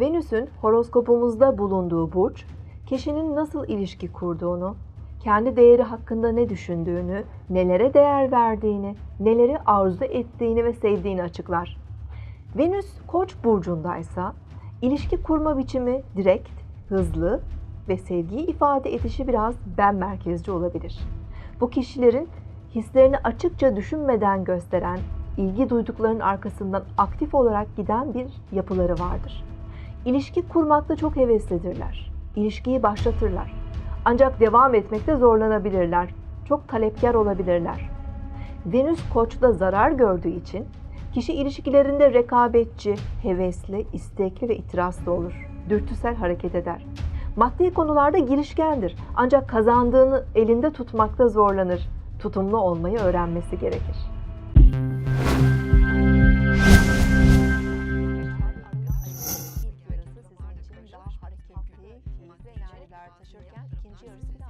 Venüs'ün horoskopumuzda bulunduğu burç, kişinin nasıl ilişki kurduğunu, kendi değeri hakkında ne düşündüğünü, nelere değer verdiğini, neleri arzu ettiğini ve sevdiğini açıklar. Venüs Koç burcundaysa ilişki kurma biçimi direkt, hızlı ve sevgiyi ifade edişi biraz ben merkezci olabilir. Bu kişilerin hislerini açıkça düşünmeden gösteren, ilgi duyduklarının arkasından aktif olarak giden bir yapıları vardır. İlişki kurmakta çok heveslidirler. İlişkiyi başlatırlar. Ancak devam etmekte zorlanabilirler. Çok talepkar olabilirler. Venüs Koç'ta zarar gördüğü için kişi ilişkilerinde rekabetçi, hevesli, istekli ve itirazlı olur. Dürtüsel hareket eder. Maddi konularda girişkendir. Ancak kazandığını elinde tutmakta zorlanır. Tutumlu olmayı öğrenmesi gerekir. Keyifli enerjiler taşırken ikinci yarısı biraz